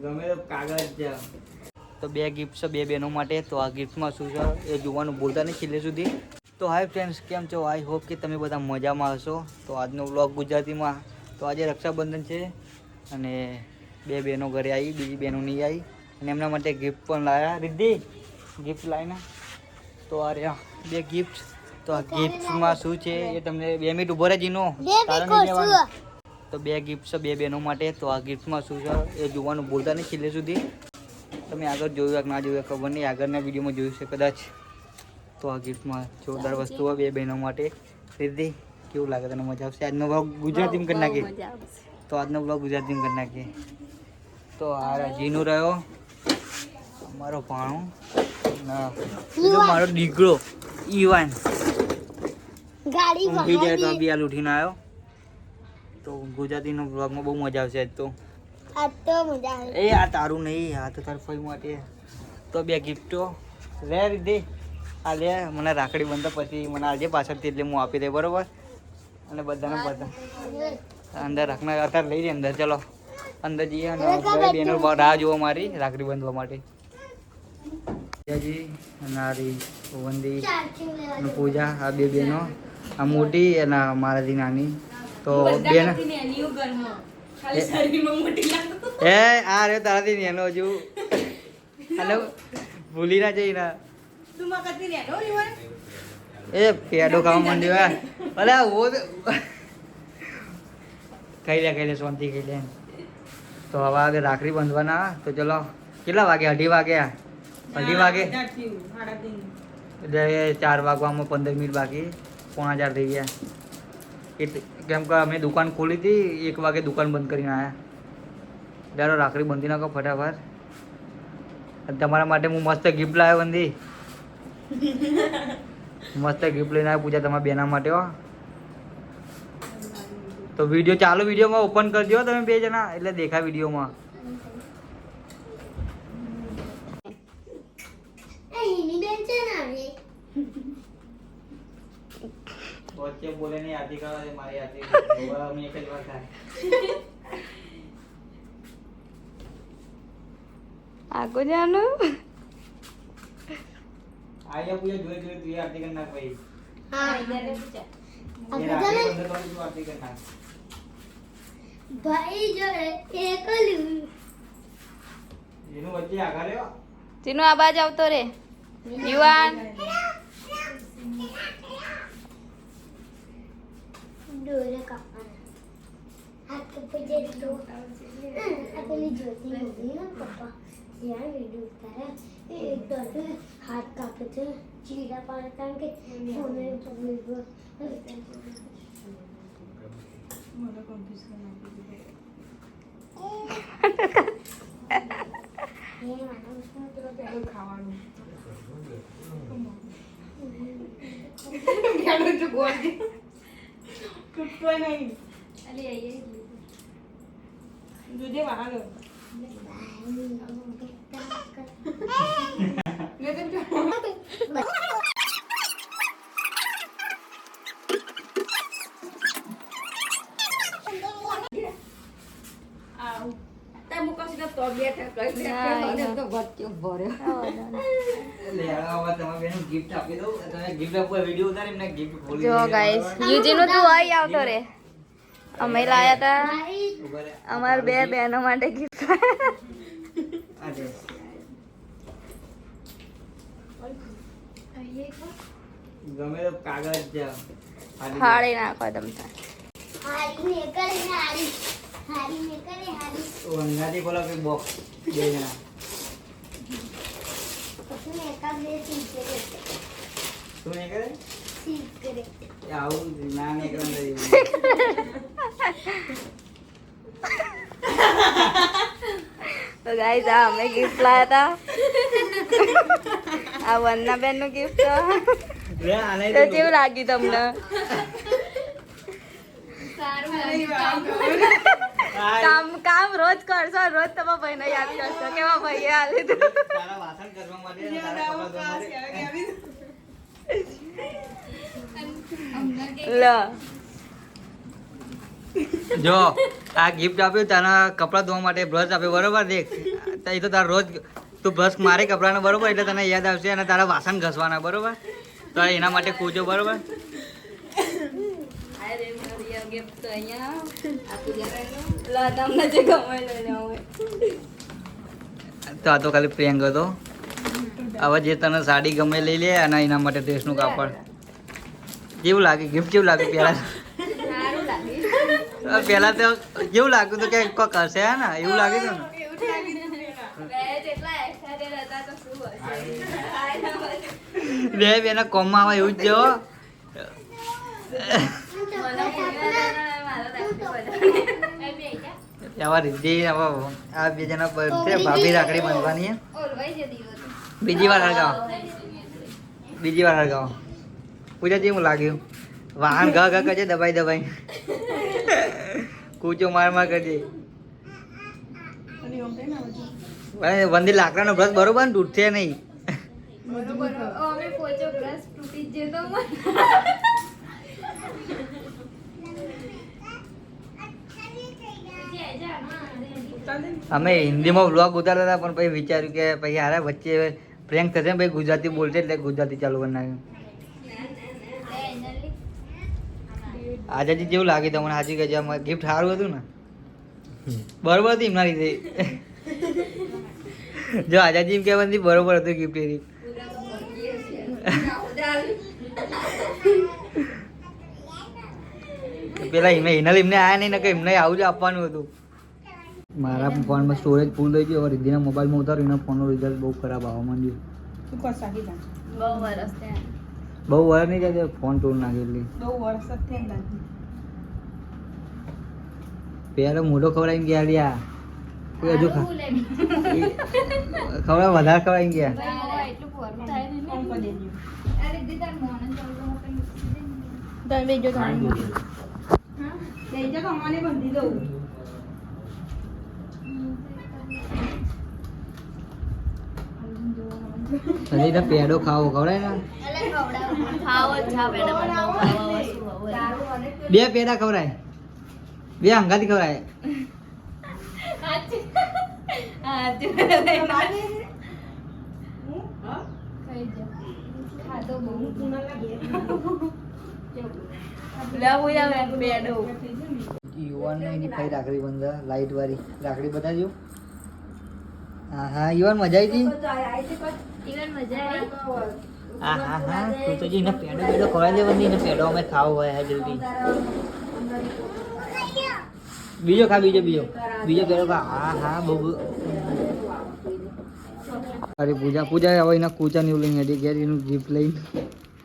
ગમે તો કાગળ જ તો બે ગિફ્ટ છે બે બહેનો માટે. તો આ ગિફ્ટમાં શું છે? એ જોવાનું ભૂલતા નહીં છેલ્લે સુધી. તો હાય ફ્રેન્ડ્સ કેમ છો? આઈ હોપ કે તમે બધા મજામાં હશો. તો આજનો વ્લોગ ગુજરાતીમાં. તો આજે રક્ષાબંધન છે અને બે બહેનો ઘરે આવી, બીજી બહેનો નહીં આવી. અને એમના માટે ગિફ્ટ પણ લાવ્યા રિદ્ધિ ગિફ્ટ લાવીને તો આ રહ્યા. બે ગિફ્ટ તો આ ગિફ્ટમાં શું છે એ તમને બે મિનિટ ઊભો રહે જીનો તારણ તો બે ગિફ્ટ છે બે બહેનો માટે. તો આ ગિફ્ટમાં શું છે? એ જોવાનું ભૂલતા નહીં છેલ્લે સુધી. તમે આગળ જોયું કે ના જોયું ખબર નહીં. આગળના વિડીયોમાં જોયું છે કદાચ. તો આ ગિફ્ટમાં જોરદાર વસ્તુઓ બે બહેનો માટે. રિદ્ધિ કેવું લાગે તને? મજા આવશે? આજનો બ્લોગ ગુજરાતીમાં કરી નાખીએ. તો આજનો બ્લોગ ગુજરાતીમાં કરી નાખીએ. તો આ જીનું રહ્યો. અમારો ભાણો. ના મારો દીકરો ઈવાન ગાડી ઊંઘી જાય તો બી હાલ ઉઠીને આવ્યો. તો ગુજરાતીનો બ્લોગમાં બહુ મજા આવશે આજ તો. આ તો મજા આવે. એ આ તારું નહીં આ તો તાર ફઈ માટે. તો બે ગિફ્ટો. લે રીધી આ લે મને રાખડી બંધ પછી મને આજે પાછળથી એટલે હું આપી દે બરોબર? અને બધાને બધા. અંદર. રાખના અત્યારે લઈ જઈએ અંદર ચલો. અંદર જઈએ અને બેનો રાહ જુઓ મારી રાખડી બાંધવા માટે. જી નારી વંદી અને પૂજા આ બે બેનો. આ મોટી અને મારાથી નાની. તો બેન એ આ રે તારાથી નેનો હજુ. અને ભૂલી ના જઈ ના. એ પેડો ખાવા માંડ્યો હે અરે તો ખાઈ લે ખાઈ લે શાંતિ ખાઈ લે. તો હવે આગળ રાખડી બાંધવાના. તો ચલો કેટલા વાગે? અઢી વાગ્યા અઢી વાગે? એટલે ચાર વાગવામાં પંદર મિનિટ બાકી. પોણા ચાર થઈ ગયા. એટલે કેમ કે અમે દુકાન ખોલી હતી, એક વાગે દુકાન બંધ કરીને આવ્યા ચાલો રાખડી બંધી નાખો ફટાફટ. તમારા માટે હું મસ્ત ગિફ્ટ લાવ્યો બંધી મસ્ત ગિફ્ટ લઈને આવ્યો પૂજા તમારા બેના માટે, હો. તો વીડિયો ચાલુ વિડીયોમાં ઓપન કરજો તમે બે જણા, એટલે દેખા વિડીયોમાં એ એની બેન છે ને આવી વચ્ચે બોલે નહીં આધી કરવા છે મારી આથી અમે એક જ વાર થાય આગો જાનો. આયા પૂજા જોઈ જોઈ તું આરતી કરી નાખ ભાઈ. હા. એ આપણે રાખડી ચાલે તું આરતી કરી નાખ. ભાઈ જોડે એકલું એનું વચ્ચે આગળ રહ્યો ચીનુ આ આવતો રે. યુવાન. ડોરે કાપવાના હાથ કપી જે તો આ પેલી જ્યોતિ મૂવી ને પપ્પા જ્યાં વીડિયો ઉતારે એ એક દોડે હાથ કાપે છે ચીડા પાડે કારણ કે ફોને તો વીડિયો એ માનવ તો પેલું ખાવાનું લે તમે બેનું gift આપી દઉં. તમે gift આપો વિડિયો ઉતારી એમને gift ખોલી જો ગાઈસ યુજી નું તું આઈ આવતો રે. અમે લાયા તા. ભાઈ અમાર બે બહેનો માટે ગિફ્ટ. ગમે તો કાગળ જ ફાડી નાખો તમ હાડી ને કરે ને દો. અંગાથી બોલો કે બોક્સ બે જણા. ને નહીં કરે આવું. તો ગાઈસ આ અમે ગિફ્ટ લાયા તા આ વંદના બેનનું ગિફ્ટ તો તો- કેવું લાગ્યું તમને? આ કામ કામ રોજ કરશો રોજ તમે ભાઈને યાદ કરશો. કેવા ભાઈએ આ લીધું તારા વાસણ કરવા માટે. લો. જો આ ગિફ્ટ આપ્યું તારા કપડાં ધોવા માટે બ્રશ આપ્યો બરોબર દેખ. તઈ એ તો તારા રોજ તું બ્રશ મારે કપડાને બરોબર એટલે તને યાદ આવશે અને તારા વાસણ ઘસવાના બરોબર? તો એના માટે કૂજો બરોબર? Gift તો અહીંયા આ પૂજા કરેલો. લો તમને જે ગમે લઈ લો હવે. તો આ તો ખાલી પ્રેંગ હતો હવે જે તને સાડી ગમે લઈ લે અને એના માટે ડ્રેસનું કાપડ કેવું લાગે ગિફ્ટ કેવું લાગે પહેલા પહેલા તો કેવું લાગ્યું હતું કે કોક હશે હે ને એવું લાગે છે ને બે તો બેના કોમમાં આવે એવું જ જો આવા આવા આ બે જણા પર છે ભાભી રાખડી બાંધવાની બીજી વાર હળગાવો બીજી વાર હળગાવો પૂજા જેવું લાગ્યું. વાહન ઘ ઘા કરજે દબાઈ દબાઈ. કૂચો માર માર કરજે. વંદી લાકડાનો બ્રશ બરોબર ને તૂટશે નહીં. બરોબર અમે પોચો બ્રશ તૂટી જ જતો મને અમે હિન્દીમાં બ્લોગ ઉતારતા હતા પણ પછી વિચાર્યું કે પછી હારે વચ્ચે પ્રેન્ક થશે ને ભાઈ ગુજરાતી બોલશે એટલે ગુજરાતી ચાલુ કરી નાખ્યું. આજાજી જેવું લાગે તમને હાજી કે ગિફ્ટ સારું હતું ને. બરોબર હતી એમના લીધે. જો આજાજી એમ કહેવા નથી બરોબર હતું ગિફ્ટ એની પેલા એમને એના એમને આયા નહીં ને કે એમને આવું જ આપવાનું હતું. મારા ફોનમાં સ્ટોરેજ ફૂલ થઈ ગયો. રિદ્ધિના મોબાઈલમાં ઉતાર્યું એના ફોનનું રિઝલ્ટ બહુ ખરાબ આવવા માંડ્યું. બહુ વર્ષ થયા. બહુ વાર નહીં જાય ફોન તોડ નાખે એટલે. પેલો મોટો ખવડાવીને ગયા લ્યા. કોઈ હજુ ખવડાવ વધારે ખવડાવી ગયા. એટલું પોરું થાય બંધી અરે હજી તો પેડો ખાવો ખવડાય ને? બે પેડા ખવડાય. બે હંગાથી ખવડાય. યુવાન રાખડી બંધા લાઈટ વાળી. રાખડી બતાવજો. હા હા યુવાન મજા આવી હા હા હા તું તો જી ને પેડો પેડો ખવડાવી દે બંધી ને પેડો અમે ખાવો હોય હા જલ્દી. બીજો ખા બીજો બીજો. બીજો પેડો ખા. હા હા બહુ. અરે પૂજા પૂજા હવે એના કૂચા ની લઈને હેડી ઘેર એનું ગિફ્ટ લઈને.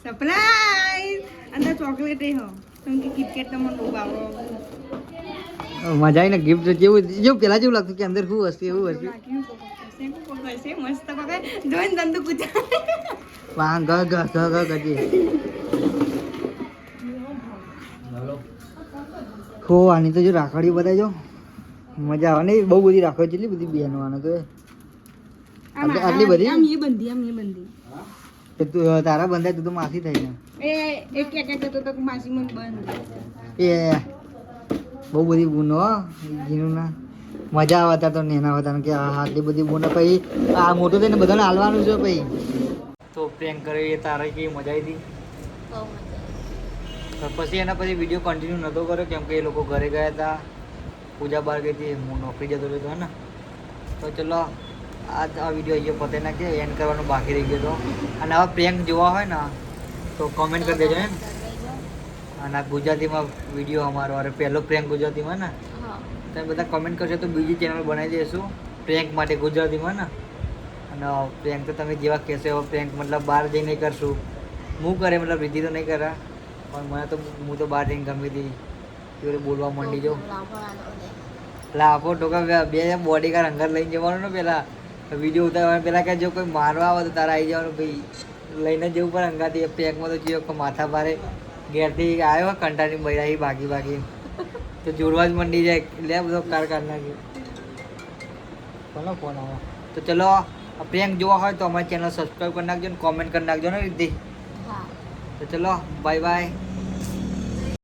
સરપ્રાઈઝ અંદર ચોકલેટ હો કેમ કે કિટકેટ તો બહુ ભાવો. મજા આવીને ગિફ્ટ જેવું જેવું પેલા જેવું લાગતું કે અંદર શું હશે એવું હશે. વાહ ગ ગ ગ ગ ગજી હો આની તો જો રાખડી બધા જો મજા આવે ને બહુ બધી રાખડી કેટલી બધી બહેનો આને તો. આટલી બધી? આમ એ બંધી આમ એ બંધી. તું તારા બંધાય તું તો માસી થઈ ને એ એક એક તો માસી મને બંધ. એ બહુ બધી બૂનો હો, જીનું ના મજા આવે હતા તો નેના હતા કે આટલી બધી બૂનો. પછી આ મોટું થઈને બધાને હાલવાનું છે પછી. તો પ્રેંક કરી એ તારે કેવી મજા આવી હતી? તો પછી એના પછી વીડિયો કન્ટિન્યુ નહોતો કર્યો કેમ કે એ લોકો ઘરે ગયા હતા. પૂજા બહાર ગઈ હતી હું નોકરી જતો રહ્યો હતો ને? તો ચલો આ આ વીડિયો અહીંયા પતે નાખીએ એન્ડ કરવાનું બાકી રહી ગયો હતો. અને આવા પ્રેન્ક જોવા હોય ને તો કોમેન્ટ કરી દેજો એમ. અને આ ગુજરાતીમાં વીડિયો અમારો અરે પહેલો પ્રેન્ક ગુજરાતીમાં ને? તમે બધા કમેન્ટ કરશો તો બીજી ચેનલ બનાવી દઈશું પ્રેન્ક માટે ગુજરાતીમાં ને? અને પ્રેન્ક તો તમે જેવા કહેશો એવા પ્રેન્ક મતલબ બહાર જઈને કરશું. હું કરે મતલબ રીતિ તો નહીં કરા. પણ મને તો હું તો બહાર જઈને ગમી હતી વળી બોલવા માંડી જાઉં. લાફો ટોકા બે બોડીગાર્ડ અંગર લઈને જવાનું ને પહેલાં વીડિયો ઉતારવાનું પહેલાં કે જો કોઈ મારવા આવે તો તારે આવી જવાનું ભાઈ. લઈને જવું પણ અંગાથી. પેકમાં તો જીઓ માથા ભારે. ઘેરથી આવ્યો કંટાળી બૈરાહી ભાગી ભાગી. તો જોડવા જ મંડી જાય. લે બધો કાર કાઢ નાખ્યો કોનો ફોન આવો? તો ચલો પ્રેન્ક જોવા હોય તો અમારી ચેનલ સબસ્ક્રાઈબ કરી નાખજો ને કોમેન્ટ કરી નાખજો ને રીતિ તો ચલો બાય બાય